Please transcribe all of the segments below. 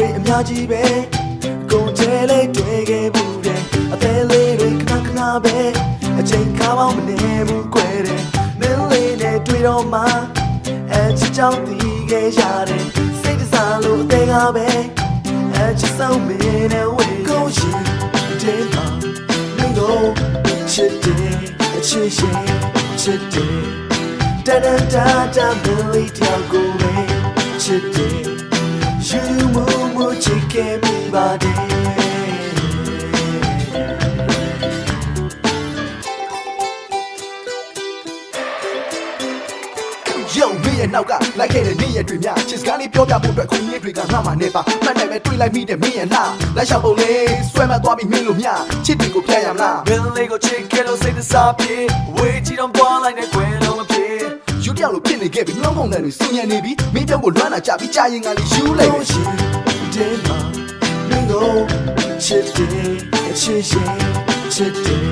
များကြီးပဲကိုယ်ကျဲလေးတွေ့ခဲ့ဘူးတယ်အသေးလေးတွေခဏခဏပဲအချိန်ခါပေါင်းမနေဘူးကွယ်တယ်မင်းလေးနဲ့တွေ့တော့မှအချစ်ကြောင့်တည်ခဲ့ရတယ်စိတ်တစားလို့အသေးကပဲအချစ်ဆုံးမင်းနဲ့ဝေးကိုရှင်တဲ့မှာမင်းကိုချစ်တယ်အချစ်ရှင်ချစ်တယ်တန်တန်တာတာမ move, move, chicken, me body. ရုံမိရဲ့နောက်ကလိုက်ခဲ့တဲ့နေ့ရက်တွေများချစ်စကားလေးပြောပြဖို့အတွက်ခွင့်ရတွေကငါမှနေပါမှတ်နိုင်ပဲတွေးလိုက်မိတဲ့မင်းရဲ့နာလိုက်ရှောက်ပုံလေးဆွဲမှတ်သွားပြီးမင်းလို့မြချစ်တွေကိုပြရမလားမင်းလေးကိုချစ်ခဲ့လို့စိတ်တစားပြေဝေးကြည့်တော့ပွားလိုက်တဲ့ခွဲလုံးမပြေယူတယောက်လိုဖြစ်နေခဲ့ပြီးနှလုံးပုံစံတွေစင်ញံနေပြီးမင်းပြောင်းကိုလွမ်းလာကြပြီးကြာရင်ကလေးယူလိုက်လို့ ရှိတဲ့မှာမင်းကိုချစ်တယ်အချစ်ရှင်ချစ်တယ်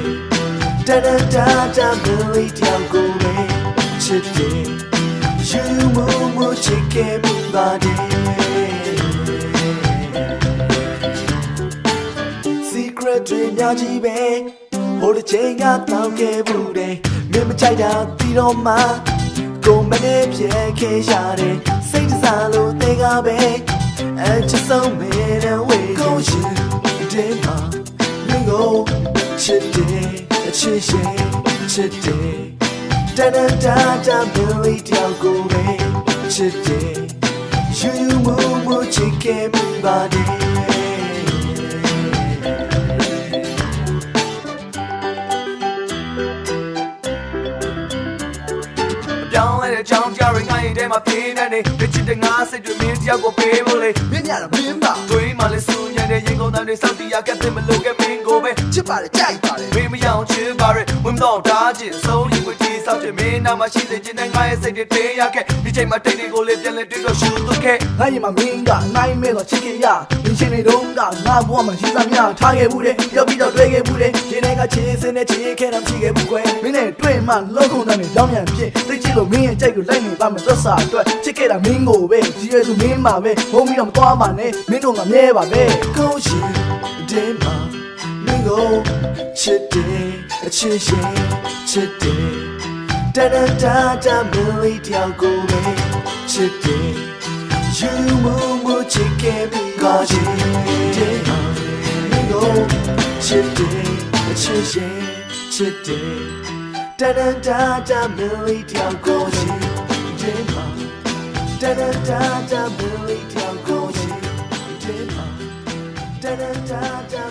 တန်တန်တာတာမင်းလေးတယောက်ကိုပဲချစ်တယ် You move, move, chicken, me body. Secret တွေများကြီးပဲဟိုတစ်ချိန်ကတောင်းခဲ့ဘူးတယ်မင်းမကြိုက်တာပြီးတော့မှကိုမနဲ့ပြဲခဲ့ရတယ်စိတ်တစားလို့တေကပဲ အချစ်ဆုံးမင်းနဲ့ဝေးကိုရှင်တဲ့မှာမင်းကိုချစ်တယ်အချစ်ရှင်ချစ်တယ်တန်တန်တာတာမင်းလေးတယောက်ကိုပဲချစ်တယ် You you move move chicken me body မှာပြင်းနေနေပြချစ်တဲ့ငါစိတ်တွေမင်းတယောက်ကိုပေးဖို့လေမင်းညတာမင်းပါတွေးမှလည်းစူညံ တဲ့ရင်ကုန်တန်းတွေစောက်တီးရကတ်တဲ့မလို့ကမင်းကိုပဲချစ်ပါတယ်ကြိုက်ပါတယ်မင်းမရအောင်ချစ်ပါရဲဝင်းတော့တားချင်ဆုံးရင်ကိုတီးဆောက်ချင်မင်းနာမရှိစေချင်တဲ့ငါရဲ့စိတ်တွေတင်းရခဲ့ဒီချိန်မှာတိတ်တွေကိုလေးပြန်လဲတွေ့တော့ရှူတော့ခဲ့ငါရင်မှာမင်းကနိုင်မဲ့တော့ချစ်ခဲ့ရဒီချိန်တွေတုန်းကငါဘဝမှာရှိစားများထားခဲ့မှုတဲ့ရောက်ပြီးတော့တွေ့ခဲ့မှုတဲ့ဒီနေ့ကချစ်စင်းနဲ့ချစ်ခဲ့တာမရှိခဲ့ဘူးကွယ်မင်းနဲ့တွေ့မှလောက်ခုံတန်းနဲ့ကြောင်းမြန်ဖြစ်သိချစ်လို့မင်းရဲ့ကြိုက်ကိုလိုက်နေပါမယ်သက်စာအတွက်ချစ်ခဲ့တာမင်းကိုပဲကြီးရဲသူမင်းပါပဲဘုံပြီးတော့မသွားပါနဲ့မင်းတို့ကမြဲပါပဲကိုရှင်ဒီမှာမင်းကိုချစ်တယ်အချစ်ရှင်ချစ်တယ်တန်တန်တာတာမင်းလေးတယောက်ကိုပဲချစ်တယ် You move move chicken me ကိုရှင်ဒီမှာမင်းကိုချစ်တယ်အချစ်ရှင်ချစ်တယ်တန်တန်တာတာမင်းလေးတယောက်ကိုရှင်ဒီမှာတန်တန်တာတာမင်းလေး Da da da da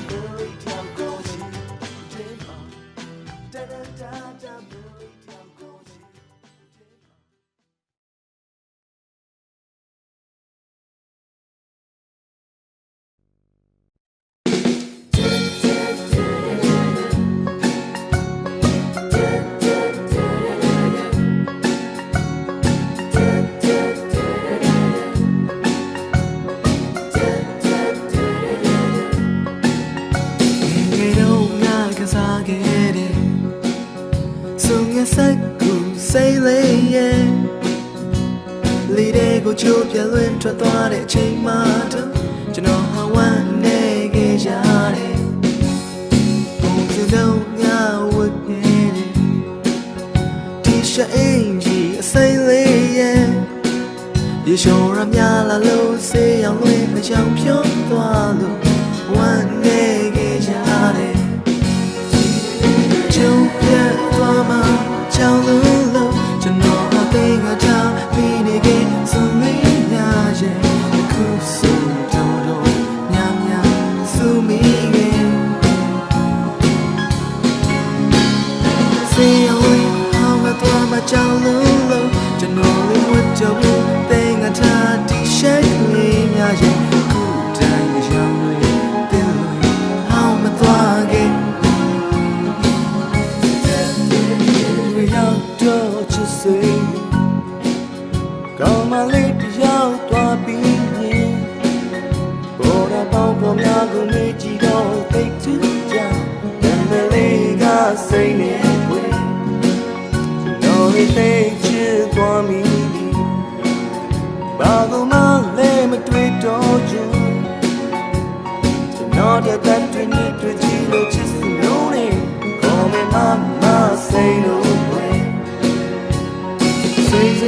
ထွက်သွားတဲ့အချိန်မှတော့ကျွန်တော်ဟာဝမ်းနေခဲ့ရတယ်ဘုံစလုံးငါဝတ်နေတယ်ဒီရှိုင်းကြီးအစိမ့်လေးရဲ့ရေရှုံရမြလာလို့စေးအောင်လွင်အချောင်ပြုံးသွားလို့ဝမ်းနေခဲ့ရတယ်ကျုံပြတ်သွားမှချောင်း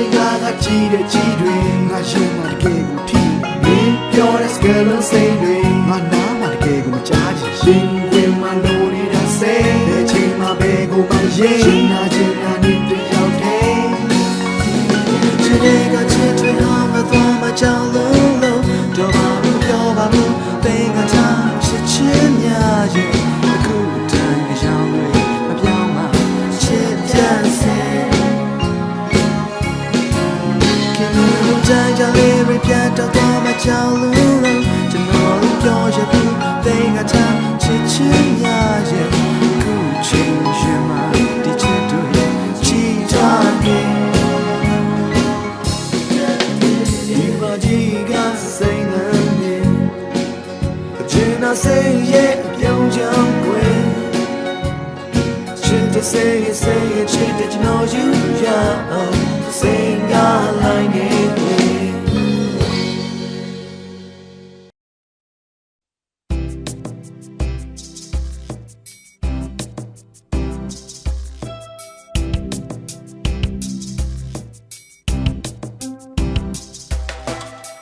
တ်စိတ်ကကကြည့်တဲ့ကြည့်တွေငါရင်မှာတကယ်ကိုထီမင်းပြောတဲ့စကလုံးစိတ်တွေငါနားမှာတကယ်ကိုမကြားချင်ရှင်ဝင်မှလို့နေတာစိတ်တဲ့ချိန်မှာပဲကိုမရင်ရှင်နာချင်နာနေတယောက်တည်းချစ်တဲ့ကချစ်တွေဟာမသွားမကြောက် ယူရအောင်စိတ်ကလိုက်နေွယ်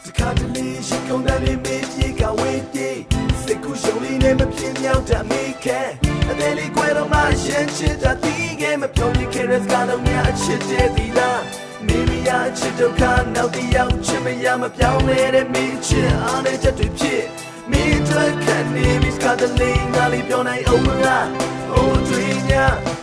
တခါတလေရှိကုန် တဲ့မေးပြေကဝေးပြေစိတ်ကူးရှုံးလေးနဲ့မပြင်းမြောက်တဲ့မိခဲအသေးလေးကွယ်တော့မှရှင်းချစ်တာတီးခဲ့မပြောပြခဲ့တဲ့စကားလုံးများအချစ်တဲ့ဒီလားမိမိရချစ်ဒုက္ခနောက်တစ်ယောက်ချစ်မရမပြောင်းလဲတဲ့မိချစ်အားနဲ့ချက်တွေဖြစ်မိထွက်ခက်နေမိစကားတလေးငါလေးပြောနိုင်အောင်မလား Oh dream yeah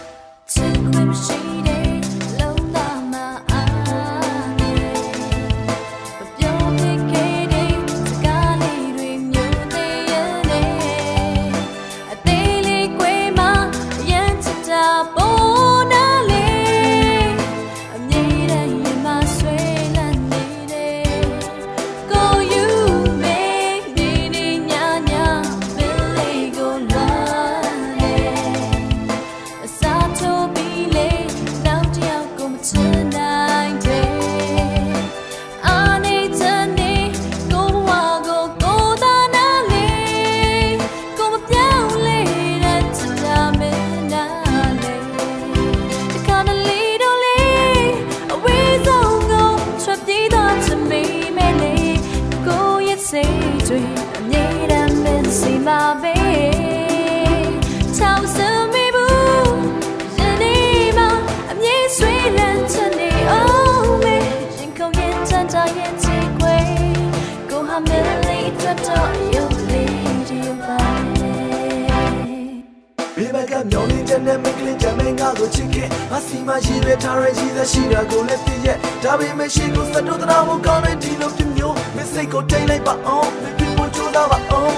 က်ကမျောနေတဲ့နဲ့မကလေးကြမ်းမငါကိုချစ်ခဲ့အစီမရှိပဲထားရရှိသက်ရှိတာကိုလည်းသိရဲ့ဒါပေမဲ့ရှိကိုစတော့တရားမကောင်းတဲ့ဒီလိုပြမျိုးမစိတ်ကိုတိတ်လိုက်ပါအောင်မပြဖို့ကြိုးစားပါအောင်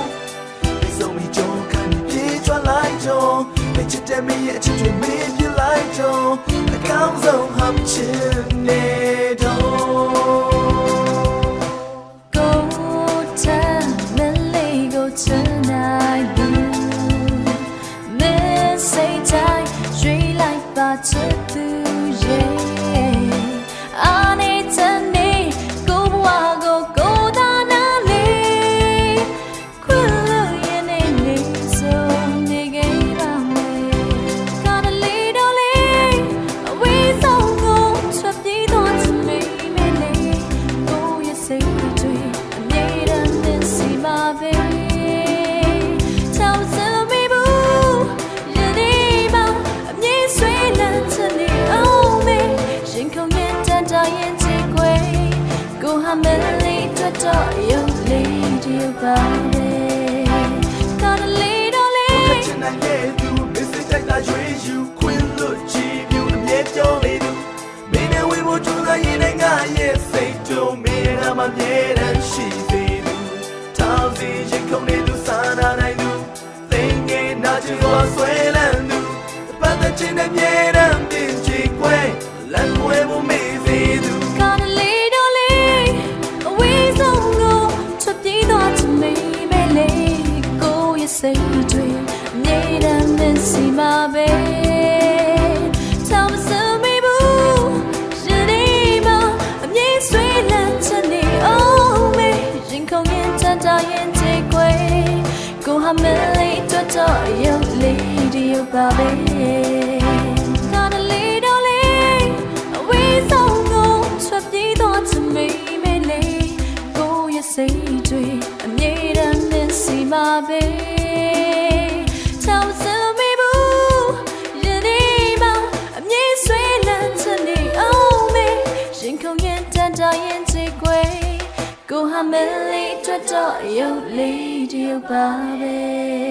ဒီစုံမီကြောခံပြေးကြွလိုက်ကြောမချစ်တဲ့မရဲ့အချစ်တွေမင်းပြလိုက်ကြောအကောင်းဆုံးဟမ်ချင်နေတော့ လေးတွတ်တော့ရုပ်လေးဒီပါလေကားလေးတော့လေချင်နိုင်တဲ့သူမစ်စစ်တိုက်တာရွေးယူခွင့်လို့ချီးပြူအမြဲပြောနေသူမင်းနဲ့ဝေဖို့ကြိုးစားရင်လည်းငါရဲ့စိတ်တုံးမင်းနာမမြဲတမ်းရှိသေးသူထောင်စီရင်ခုန်နေသူစာနာနိုင်သူသိငယ်နာချင်သောဆွဲလန်းသူပတ်သက်ခြင်းနဲ့မြဲတမ်းပြင်ချီခွဲလမ်းဝဲဖို့မေးသေး တော့ရုပ်လေးဒီရုပ်ပါပဲစိတ်တွေအမြဲတမ်းမြင်စီမှာပဲ Go hameli twa to yo lady yo babe